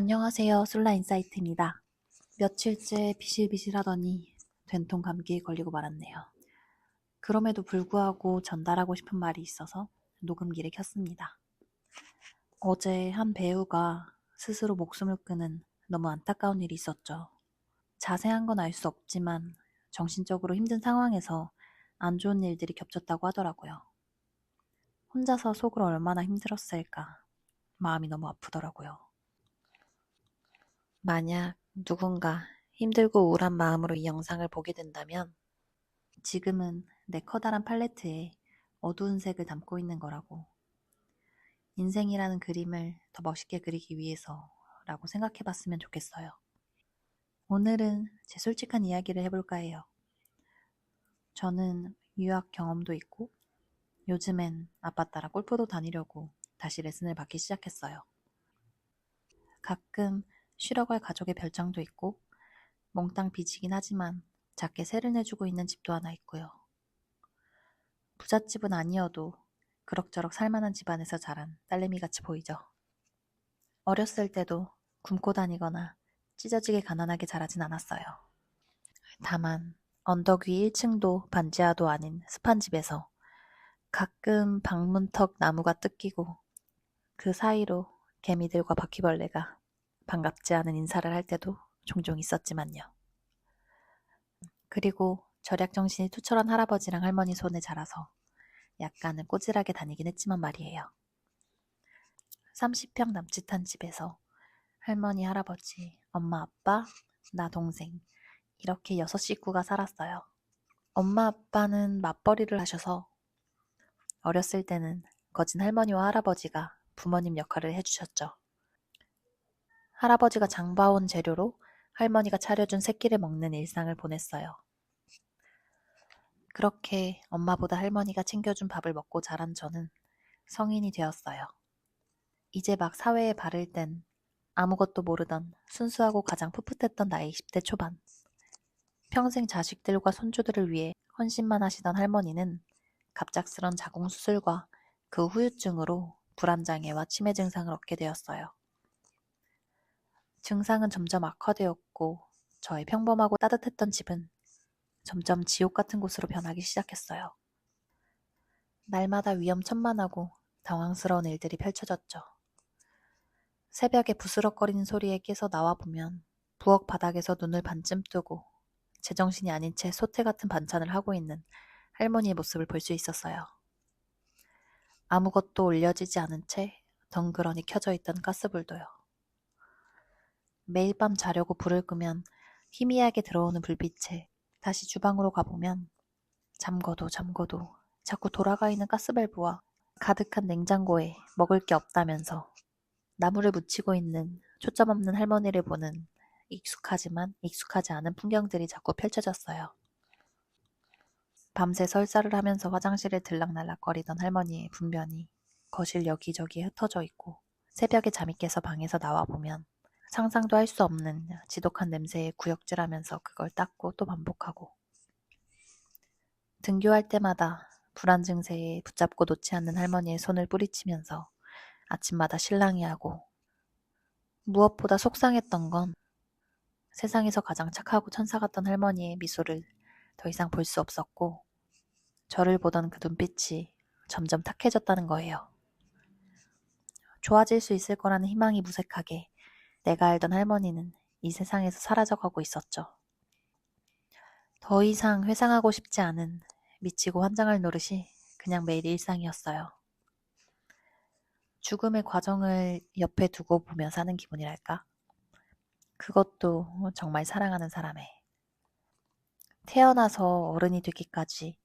안녕하세요. 솔라 인사이트입니다. 며칠째 비실비실하더니 된통 감기에 걸리고 말았네요. 그럼에도 불구하고 전달하고 싶은 말이 있어서 녹음기를 켰습니다. 어제 한 배우가 스스로 목숨을 끊은 너무 안타까운 일이 있었죠. 자세한 건 알 수 없지만 정신적으로 힘든 상황에서 안 좋은 일들이 겹쳤다고 하더라고요. 혼자서 속으로 얼마나 힘들었을까 마음이 너무 아프더라고요. 만약 누군가 힘들고 우울한 마음으로 이 영상을 보게 된다면 지금은 내 커다란 팔레트에 어두운 색을 담고 있는 거라고 인생이라는 그림을 더 멋있게 그리기 위해서라고 생각해 봤으면 좋겠어요. 오늘은 제 솔직한 이야기를 해볼까 해요. 저는 유학 경험도 있고 요즘엔 아빠 따라 골프도 다니려고 다시 레슨을 받기 시작했어요. 가끔 쉬러 갈 가족의 별장도 있고 몽땅 빚이긴 하지만 작게 세를 내주고 있는 집도 하나 있고요. 부잣집은 아니어도 그럭저럭 살만한 집안에서 자란 딸내미 같이 보이죠. 어렸을 때도 굶고 다니거나 찢어지게 가난하게 자라진 않았어요. 다만 언덕 위 1층도 반지하도 아닌 습한 집에서 가끔 방문턱 나무가 뜯기고 그 사이로 개미들과 바퀴벌레가 반갑지 않은 인사를 할 때도 종종 있었지만요. 그리고 절약 정신이 투철한 할아버지랑 할머니 손에 자라서 약간은 꼬질하게 다니긴 했지만 말이에요. 30평 남짓한 집에서 할머니, 할아버지, 엄마, 아빠, 나 동생 이렇게 여섯 식구가 살았어요. 엄마, 아빠는 맞벌이를 하셔서 어렸을 때는 거진 할머니와 할아버지가 부모님 역할을 해주셨죠. 할아버지가 장봐온 재료로 할머니가 차려준 새끼를 먹는 일상을 보냈어요. 그렇게 엄마보다 할머니가 챙겨준 밥을 먹고 자란 저는 성인이 되었어요. 이제 막 사회에 바를 땐 아무것도 모르던 순수하고 가장 풋풋했던 나이 20대 초반. 평생 자식들과 손주들을 위해 헌신만 하시던 할머니는 갑작스런 자궁수술과 그 후유증으로 불안장애와 치매 증상을 얻게 되었어요. 증상은 점점 악화되었고 저의 평범하고 따뜻했던 집은 점점 지옥 같은 곳으로 변하기 시작했어요. 날마다 위험천만하고 당황스러운 일들이 펼쳐졌죠. 새벽에 부스럭거리는 소리에 깨서 나와보면 부엌 바닥에서 눈을 반쯤 뜨고 제정신이 아닌 채 소태 같은 반찬을 하고 있는 할머니의 모습을 볼 수 있었어요. 아무것도 올려지지 않은 채 덩그러니 켜져 있던 가스불도요. 매일 밤 자려고 불을 끄면 희미하게 들어오는 불빛에 다시 주방으로 가보면 잠궈도 잠궈도 자꾸 돌아가 있는 가스밸브와 가득한 냉장고에 먹을 게 없다면서 나무를 묻히고 있는 초점 없는 할머니를 보는 익숙하지만 익숙하지 않은 풍경들이 자꾸 펼쳐졌어요. 밤새 설사를 하면서 화장실에 들락날락거리던 할머니의 분변이 거실 여기저기 흩어져 있고 새벽에 잠이 깨서 방에서 나와 보면 상상도 할 수 없는 지독한 냄새에 구역질하면서 그걸 닦고 또 반복하고 등교할 때마다 불안 증세에 붙잡고 놓지 않는 할머니의 손을 뿌리치면서 아침마다 실랑이 하고 무엇보다 속상했던 건 세상에서 가장 착하고 천사 같던 할머니의 미소를 더 이상 볼 수 없었고 저를 보던 그 눈빛이 점점 탁해졌다는 거예요. 좋아질 수 있을 거라는 희망이 무색하게 내가 알던 할머니는 이 세상에서 사라져가고 있었죠. 더 이상 회상하고 싶지 않은 미치고 환장할 노릇이 그냥 매일 일상이었어요. 죽음의 과정을 옆에 두고 보며 사는 기분이랄까? 그것도 정말 사랑하는 사람의. 태어나서 어른이 되기까지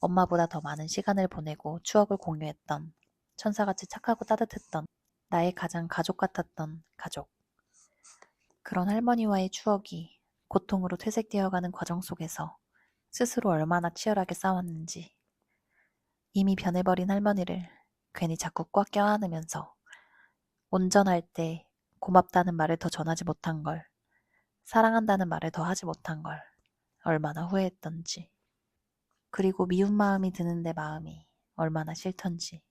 엄마보다 더 많은 시간을 보내고 추억을 공유했던 천사같이 착하고 따뜻했던 나의 가장 가족 같았던 가족. 그런 할머니와의 추억이 고통으로 퇴색되어가는 과정 속에서 스스로 얼마나 치열하게 싸웠는지 이미 변해버린 할머니를 괜히 자꾸 꽉 껴안으면서 온전할 때 고맙다는 말을 더 전하지 못한 걸, 사랑한다는 말을 더 하지 못한 걸 얼마나 후회했던지, 그리고 미운 마음이 드는 내 마음이 얼마나 싫던지.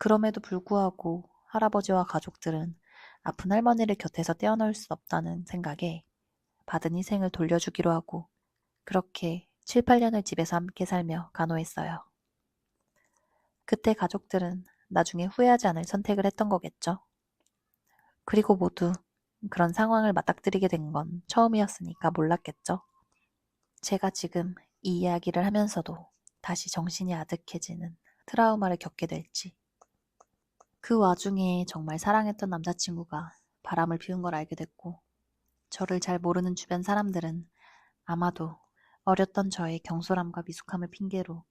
그럼에도 불구하고 할아버지와 가족들은 아픈 할머니를 곁에서 떼어놓을 수 없다는 생각에 받은 희생을 돌려주기로 하고 그렇게 7, 8년을 집에서 함께 살며 간호했어요. 그때 가족들은 나중에 후회하지 않을 선택을 했던 거겠죠. 그리고 모두 그런 상황을 맞닥뜨리게 된 건 처음이었으니까 몰랐겠죠. 제가 지금 이 이야기를 하면서도 다시 정신이 아득해지는 트라우마를 겪게 될지. 그 와중에 정말 사랑했던 남자친구가 바람을 피운 걸 알게 됐고, 저를 잘 모르는 주변 사람들은 아마도 어렸던 저의 경솔함과 미숙함을 핑계로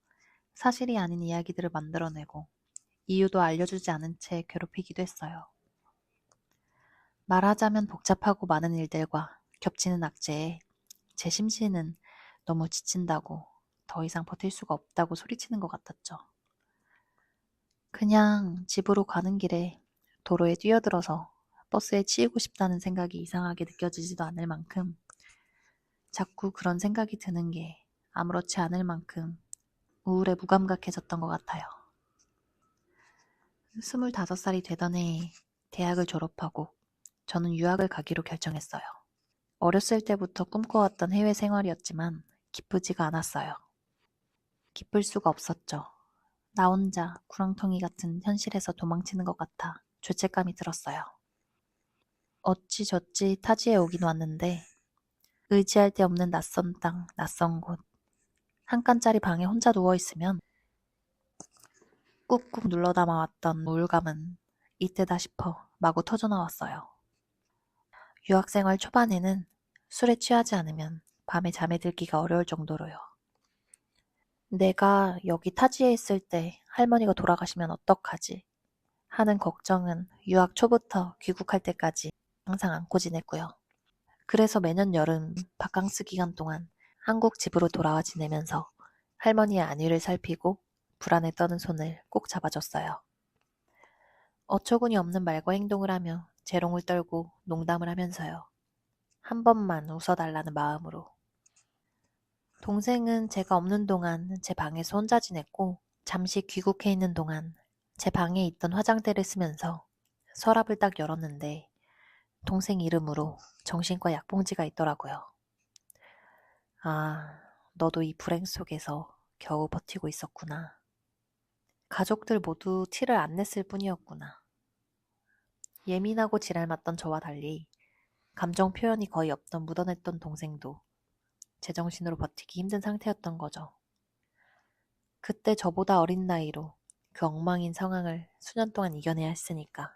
사실이 아닌 이야기들을 만들어내고 이유도 알려주지 않은 채 괴롭히기도 했어요. 말하자면 복잡하고 많은 일들과 겹치는 악재에 제 심신은 너무 지친다고 더 이상 버틸 수가 없다고 소리치는 것 같았죠. 그냥 집으로 가는 길에 도로에 뛰어들어서 버스에 치이고 싶다는 생각이 이상하게 느껴지지도 않을 만큼 자꾸 그런 생각이 드는 게 아무렇지 않을 만큼 우울에 무감각해졌던 것 같아요. 25살이 되던 해에 대학을 졸업하고 저는 유학을 가기로 결정했어요. 어렸을 때부터 꿈꿔왔던 해외 생활이었지만 기쁘지가 않았어요. 기쁠 수가 없었죠. 나 혼자 구렁텅이 같은 현실에서 도망치는 것 같아 죄책감이 들었어요. 어찌저찌 타지에 오긴 왔는데 의지할 데 없는 낯선 땅, 낯선 곳. 한 칸짜리 방에 혼자 누워있으면 꾹꾹 눌러 담아왔던 우울감은 이때다 싶어 마구 터져나왔어요. 유학생활 초반에는 술에 취하지 않으면 밤에 잠에 들기가 어려울 정도로요. 내가 여기 타지에 있을 때 할머니가 돌아가시면 어떡하지? 하는 걱정은 유학 초부터 귀국할 때까지 항상 안고 지냈고요. 그래서 매년 여름 바캉스 기간 동안 한국 집으로 돌아와 지내면서 할머니의 안위를 살피고 불안에 떠는 손을 꼭 잡아줬어요. 어처구니 없는 말과 행동을 하며 재롱을 떨고 농담을 하면서요. 한 번만 웃어달라는 마음으로. 동생은 제가 없는 동안 제 방에서 혼자 지냈고 잠시 귀국해 있는 동안 제 방에 있던 화장대를 쓰면서 서랍을 딱 열었는데 동생 이름으로 정신과 약봉지가 있더라고요. 아, 너도 이 불행 속에서 겨우 버티고 있었구나. 가족들 모두 티를 안 냈을 뿐이었구나. 예민하고 지랄 맞던 저와 달리 감정 표현이 거의 없던 묻어냈던 동생도 제정신으로 버티기 힘든 상태였던 거죠. 그때 저보다 어린 나이로 그 엉망인 상황을 수년 동안 이겨내야 했으니까.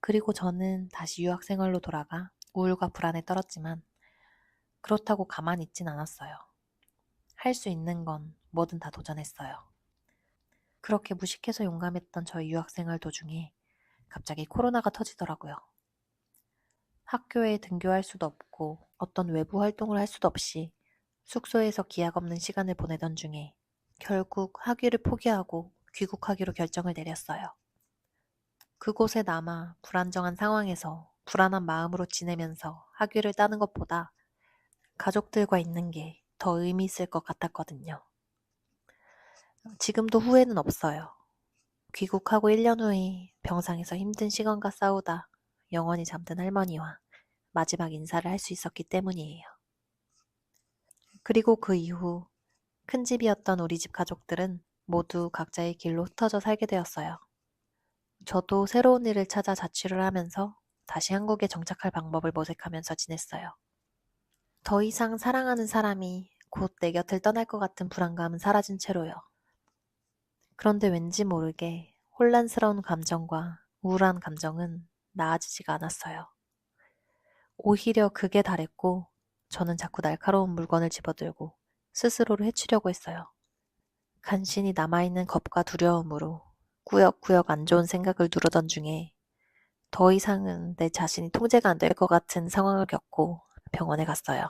그리고 저는 다시 유학 생활로 돌아가 우울과 불안에 떨었지만 그렇다고 가만히 있진 않았어요. 할 수 있는 건 뭐든 다 도전했어요. 그렇게 무식해서 용감했던 저의 유학 생활 도중에 갑자기 코로나가 터지더라고요. 학교에 등교할 수도 없고 어떤 외부 활동을 할 수도 없이 숙소에서 기약 없는 시간을 보내던 중에 결국 학위를 포기하고 귀국하기로 결정을 내렸어요. 그곳에 남아 불안정한 상황에서 불안한 마음으로 지내면서 학위를 따는 것보다 가족들과 있는 게 더 의미 있을 것 같았거든요. 지금도 후회는 없어요. 귀국하고 1년 후에 병상에서 힘든 시간과 싸우다 영원히 잠든 할머니와 마지막 인사를 할 수 있었기 때문이에요. 그리고 그 이후 큰 집이었던 우리 집 가족들은 모두 각자의 길로 흩어져 살게 되었어요. 저도 새로운 일을 찾아 자취를 하면서 다시 한국에 정착할 방법을 모색하면서 지냈어요. 더 이상 사랑하는 사람이 곧 내 곁을 떠날 것 같은 불안감은 사라진 채로요. 그런데 왠지 모르게 혼란스러운 감정과 우울한 감정은 나아지지가 않았어요. 오히려 그게 달했고 저는 자꾸 날카로운 물건을 집어들고 스스로를 해치려고 했어요. 간신히 남아있는 겁과 두려움으로 꾸역꾸역 안 좋은 생각을 누르던 중에 더 이상은 내 자신이 통제가 안 될 것 같은 상황을 겪고 병원에 갔어요.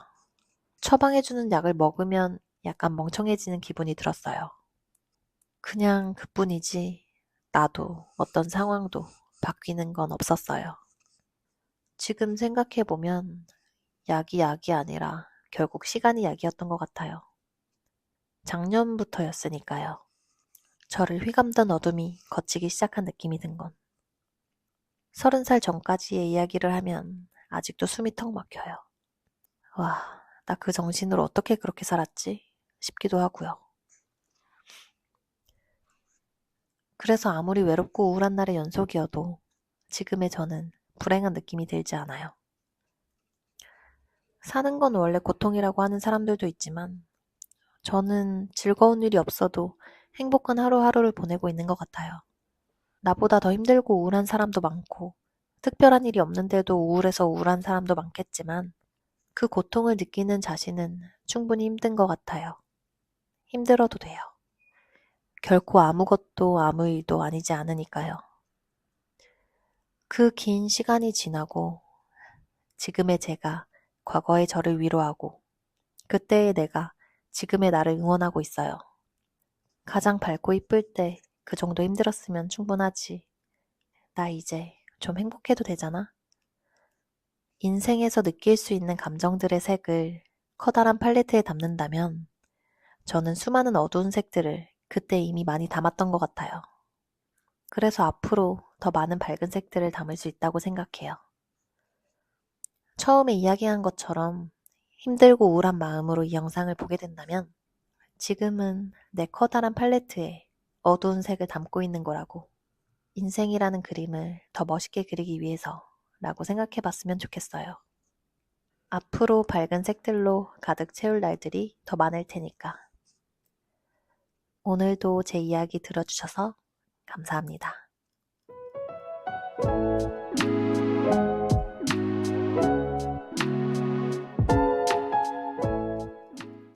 처방해주는 약을 먹으면 약간 멍청해지는 기분이 들었어요. 그냥 그뿐이지 나도 어떤 상황도 바뀌는 건 없었어요. 지금 생각해보면 약이 약이 아니라 결국 시간이 약이었던 것 같아요. 작년부터였으니까요. 저를 휘감던 어둠이 걷히기 시작한 느낌이 든 건. 서른 살 전까지의 이야기를 하면 아직도 숨이 턱 막혀요. 와, 나 그 정신으로 어떻게 그렇게 살았지? 싶기도 하고요. 그래서 아무리 외롭고 우울한 날의 연속이어도 지금의 저는 불행한 느낌이 들지 않아요. 사는 건 원래 고통이라고 하는 사람들도 있지만 저는 즐거운 일이 없어도 행복한 하루하루를 보내고 있는 것 같아요. 나보다 더 힘들고 우울한 사람도 많고 특별한 일이 없는데도 우울해서 우울한 사람도 많겠지만 그 고통을 느끼는 자신은 충분히 힘든 것 같아요. 힘들어도 돼요. 결코 아무것도 아무 일도 아니지 않으니까요. 그 긴 시간이 지나고 지금의 제가 과거의 저를 위로하고 그때의 내가 지금의 나를 응원하고 있어요. 가장 밝고 이쁠 때 그 정도 힘들었으면 충분하지. 나 이제 좀 행복해도 되잖아? 인생에서 느낄 수 있는 감정들의 색을 커다란 팔레트에 담는다면 저는 수많은 어두운 색들을 그때 이미 많이 담았던 것 같아요. 그래서 앞으로 더 많은 밝은 색들을 담을 수 있다고 생각해요. 처음에 이야기한 것처럼 힘들고 우울한 마음으로 이 영상을 보게 된다면 지금은 내 커다란 팔레트에 어두운 색을 담고 있는 거라고 인생이라는 그림을 더 멋있게 그리기 위해서 라고 생각해 봤으면 좋겠어요. 앞으로 밝은 색들로 가득 채울 날들이 더 많을 테니까. 오늘도 제 이야기 들어주셔서 감사합니다. Thank you.